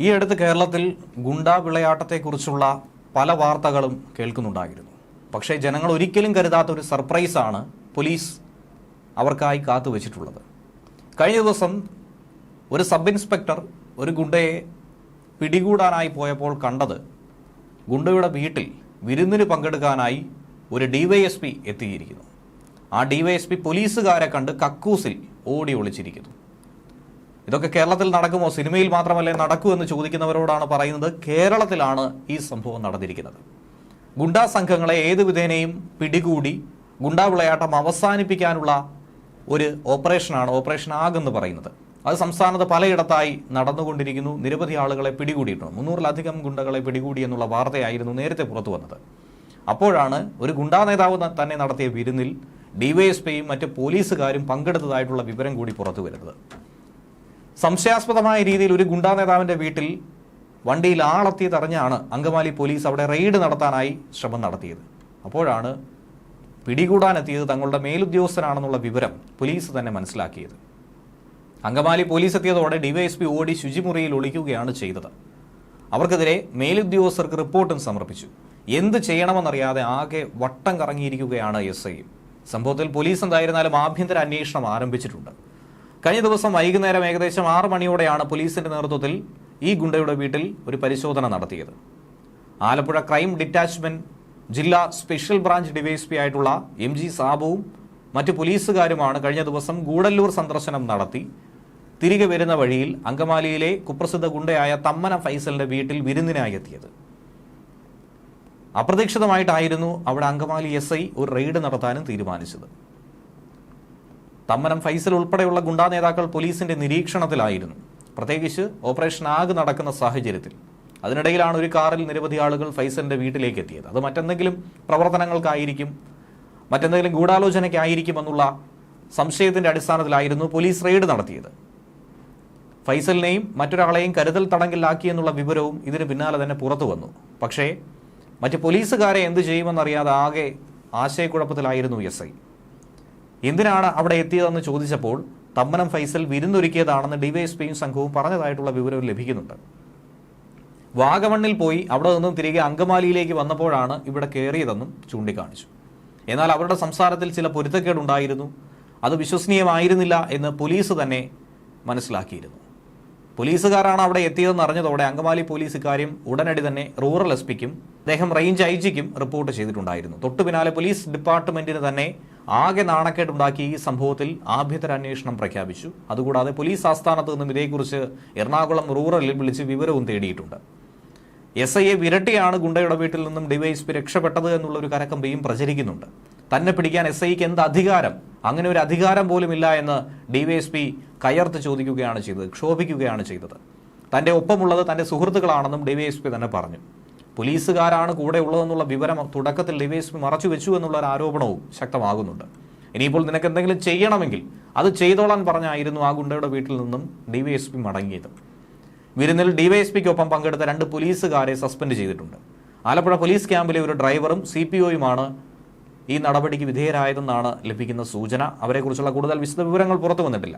ഈ അടുത്ത് കേരളത്തിൽ ഗുണ്ടാ വിളയാട്ടത്തെക്കുറിച്ചുള്ള പല വാർത്തകളും കേൾക്കുന്നുണ്ടായിരുന്നു. പക്ഷേ ജനങ്ങൾ ഒരിക്കലും കരുതാത്ത ഒരു സർപ്രൈസാണ് പോലീസ് അവർക്കായി കാത്തുവച്ചിട്ടുള്ളത് കഴിഞ്ഞ ദിവസം ഒരു സബ് ഇൻസ്പെക്ടർ ഒരു ഗുണ്ടയെ പിടികൂടാനായി പോയപ്പോൾ കണ്ടത് ഗുണ്ടയുടെ വീട്ടിൽ വിരുന്നിന് പങ്കെടുക്കാനായി ഒരു ഡിവൈഎസ്പി എത്തിയിരിക്കുന്നു. ആ ഡിവൈഎസ്പി പോലീസുകാരെ കണ്ട് കക്കൂസിൽ ഓടി ഒളിച്ചിരിക്കുന്നു. ഇതൊക്കെ കേരളത്തിൽ നടക്കുമോ? സിനിമയിൽ മാത്രമല്ലേ നടക്കൂ എന്ന് ചോദിക്കുന്നവരോടാണ് പറയുന്നത്. കേരളത്തിലാണ് ഈ സംഭവം നടന്നിരിക്കുന്നത്. ഗുണ്ടാ സംഘങ്ങളെ ഏത് വിധേനയും പിടികൂടി ഗുണ്ടാ വിളയാട്ടം അവസാനിപ്പിക്കാനുള്ള ഒരു ഓപ്പറേഷനാണ് ഓപ്പറേഷൻ ആഗെന്ന് പറയുന്നത്. അത് സംസ്ഥാനത്ത് പലയിടത്തായി നടന്നുകൊണ്ടിരിക്കുന്നു. നിരവധി ആളുകളെ പിടികൂടിയിട്ടുണ്ട്. മുന്നൂറിലധികം ഗുണ്ടകളെ പിടികൂടി എന്നുള്ള വാർത്തയായിരുന്നു നേരത്തെ പുറത്തു വന്നത്. അപ്പോഴാണ് ഒരു ഗുണ്ടാ നേതാവ് തന്നെ നടത്തിയ വിരുന്നിൽ ഡിവൈഎസ്പിയും മറ്റ് പോലീസുകാരും പങ്കെടുത്തതായിട്ടുള്ള വിവരം കൂടി പുറത്തു വരുന്നത്. സംശയാസ്പദമായ രീതിയിൽ ഒരു ഗുണ്ടാ നേതാവിന്റെ വീട്ടിൽ വണ്ടിയിൽ ആളെത്തിയതറിഞ്ഞാണ് അങ്കമാലി പോലീസ് അവിടെ റെയ്ഡ് നടത്താനായി ശ്രമം നടത്തിയത്. അപ്പോഴാണ് പിടികൂടാനെത്തിയത് തങ്ങളുടെ മേലുദ്യോഗസ്ഥനാണെന്നുള്ള വിവരം പോലീസ് തന്നെ മനസ്സിലാക്കിയത്. അങ്കമാലി പോലീസ് എത്തിയതോടെ ഡിവൈഎസ്പി ഓടി ശുചിമുറിയിൽ ഒളിക്കുകയാണ് ചെയ്തത്. അവർക്കെതിരെ മേലുദ്യോഗസ്ഥർക്ക് റിപ്പോർട്ടും സമർപ്പിച്ചു. എന്ത് ചെയ്യണമെന്നറിയാതെ ആകെ വട്ടം കറങ്ങിയിരിക്കുകയാണ് എസ് ഐ. സംഭവത്തിൽ പോലീസ് എന്തായിരുന്നാലും ആഭ്യന്തര അന്വേഷണം ആരംഭിച്ചിട്ടുണ്ട്. കഴിഞ്ഞ ദിവസം വൈകുന്നേരം ഏകദേശം ആറ് മണിയോടെയാണ് പോലീസിന്റെ നേതൃത്വത്തിൽ ഈ ഗുണ്ടയുടെ വീട്ടിൽ ഒരു പരിശോധന നടത്തിയത്. ആലപ്പുഴ ക്രൈം ഡിറ്റാച്ച്മെന്റ് ജില്ലാ സ്പെഷ്യൽ ബ്രാഞ്ച് ഡിവൈഎസ്പി ആയിട്ടുള്ള എം ജി സാബുവും മറ്റ് പോലീസുകാരുമാണ് കഴിഞ്ഞ ദിവസം ഗൂഡല്ലൂർ സന്ദർശനം നടത്തി. തിരികെ വരുന്ന വഴിയിൽ അങ്കമാലിയിലെ കുപ്രസിദ്ധ ഗുണ്ടയായ തമ്മന ഫൈസലിന്റെ വീട്ടിൽ വിരുന്നിനായി എത്തിയത്. അപ്രതീക്ഷിതമായിട്ടായിരുന്നു അവിടെ അങ്കമാലി എസ് ഒരു റെയ്ഡ് നടത്താനും തീരുമാനിച്ചത്. തമ്മനം ഫൈസൽ ഉൾപ്പെടെയുള്ള ഗുണ്ടാ നേതാക്കൾ പോലീസിന്റെ നിരീക്ഷണത്തിലായിരുന്നു. പ്രത്യേകിച്ച് ഓപ്പറേഷൻ ആഗ് നടക്കുന്ന സാഹചര്യത്തിൽ. അതിനിടയിലാണ് ഒരു കാറിൽ നിരവധി ആളുകൾ ഫൈസലിന്റെ വീട്ടിലേക്ക് എത്തിയത്. അത് മറ്റെന്തെങ്കിലും പ്രവർത്തനങ്ങൾക്കായിരിക്കും മറ്റെന്തെങ്കിലും ഗൂഢാലോചനയ്ക്കായിരിക്കും എന്നുള്ള സംശയത്തിന്റെ അടിസ്ഥാനത്തിലായിരുന്നു പോലീസ് റെയ്ഡ് നടത്തിയത്. ഫൈസലിനെയും മറ്റൊരാളെയും കരുതൽ തടങ്കലിലാക്കി എന്നുള്ള വിവരവും ഇതിന് പിന്നാലെ തന്നെ പുറത്തു വന്നു. പക്ഷേ മറ്റ് പോലീസുകാരെ എന്ത് ചെയ്യുമെന്നറിയാതെ ആകെ ആശയക്കുഴപ്പത്തിലായിരുന്നു എസ് ഐ. എന്തിനാണ് അവിടെ എത്തിയതെന്ന് ചോദിച്ചപ്പോൾ തമ്മനം ഫൈസൽ വിരുന്നൊരുക്കിയതാണെന്ന് ഡിവൈഎസ്പിയും സംഘവും പറഞ്ഞതായിട്ടുള്ള വിവരവും ലഭിക്കുന്നുണ്ട്. വാഗമണ്ണിൽ പോയി അവിടെ നിന്നും തിരികെ അങ്കമാലിയിലേക്ക് വന്നപ്പോഴാണ് ഇവിടെ കയറിയതെന്നും ചൂണ്ടിക്കാണിച്ചു. എന്നാൽ അവരുടെ സംസാരത്തിൽ ചില പൊരുത്തക്കേടുണ്ടായിരുന്നു. അത് വിശ്വസനീയമായിരുന്നില്ല എന്ന് പോലീസ് തന്നെ മനസ്സിലാക്കിയിരുന്നു. പോലീസുകാരാണ് അവിടെ എത്തിയതെന്ന് അറിഞ്ഞതോടെ അങ്കമാലി പോലീസ് ഇക്കാര്യം ഉടനടി തന്നെ റൂറൽ എസ് പിക്കും അദ്ദേഹം റേഞ്ച് ഐ ജിക്കും റിപ്പോർട്ട് ചെയ്തിട്ടുണ്ടായിരുന്നു. തൊട്ടു പോലീസ് ഡിപ്പാർട്ട്മെന്റിന് തന്നെ ആകെ നാണക്കേടുണ്ടാക്കി ഈ സംഭവത്തിൽ ആഭ്യന്തര അന്വേഷണം പ്രഖ്യാപിച്ചു. അതുകൂടാതെ പോലീസ് ആസ്ഥാനത്ത് നിന്നും ഇതേക്കുറിച്ച് എറണാകുളം റൂറലിൽ വിളിച്ച് വിവരവും തേടിയിട്ടുണ്ട്. എസ് ഐയെ വിരട്ടിയാണ് ഗുണ്ടയുടെ വീട്ടിൽ നിന്നും ഡിവൈഎസ്പി രക്ഷപ്പെട്ടത് എന്നുള്ള ഒരു കരക്കമ്പയും പ്രചരിക്കുന്നുണ്ട്. തന്നെ പിടിക്കാൻ എസ് ഐക്ക് എന്ത് അധികാരം? അങ്ങനെ ഒരു അധികാരം പോലും ഇല്ല എന്ന് ഡിവൈഎസ്പി കയർത്ത് ചോദിക്കുകയാണ് ചെയ്തത് ക്ഷോഭിക്കുകയാണ് ചെയ്തത്. തന്റെ ഒപ്പമുള്ളത് തന്റെ സുഹൃത്തുക്കളാണെന്നും ഡിവൈഎസ്പി തന്നെ പറഞ്ഞു. പോലീസുകാരാണ് കൂടെ ഉള്ളതെന്നുള്ള വിവരം തുടക്കത്തിൽ ഡിവൈസ് മറച്ചു വെച്ചു എന്നുള്ള ഒരു ആരോപണവും ശക്തമാകുന്നുണ്ട്. ഇനിയിപ്പോൾ നിനക്ക് എന്തെങ്കിലും ചെയ്യണമെങ്കിൽ അത് ചെയ്തോളാൻ പറഞ്ഞായിരുന്നു ആ ഗുണ്ടയുടെ വീട്ടിൽ നിന്നും ഡിവൈഎസ്പി മടങ്ങിയത്. വിരുന്നിൽ ഡിവൈഎസ്പിക്കൊപ്പം പങ്കെടുത്ത രണ്ട് പോലീസുകാരെ സസ്പെൻഡ് ചെയ്തിട്ടുണ്ട്. ആലപ്പുഴ പോലീസ് ക്യാമ്പിലെ ഒരു ഡ്രൈവറും സി പി ഒയുമാണ് ഈ നടപടിക്ക് വിധേയരായതെന്നാണ് ലഭിക്കുന്ന സൂചന. അവരെക്കുറിച്ചുള്ള കൂടുതൽ വിശദവിവരങ്ങൾ പുറത്തു വന്നിട്ടില്ല.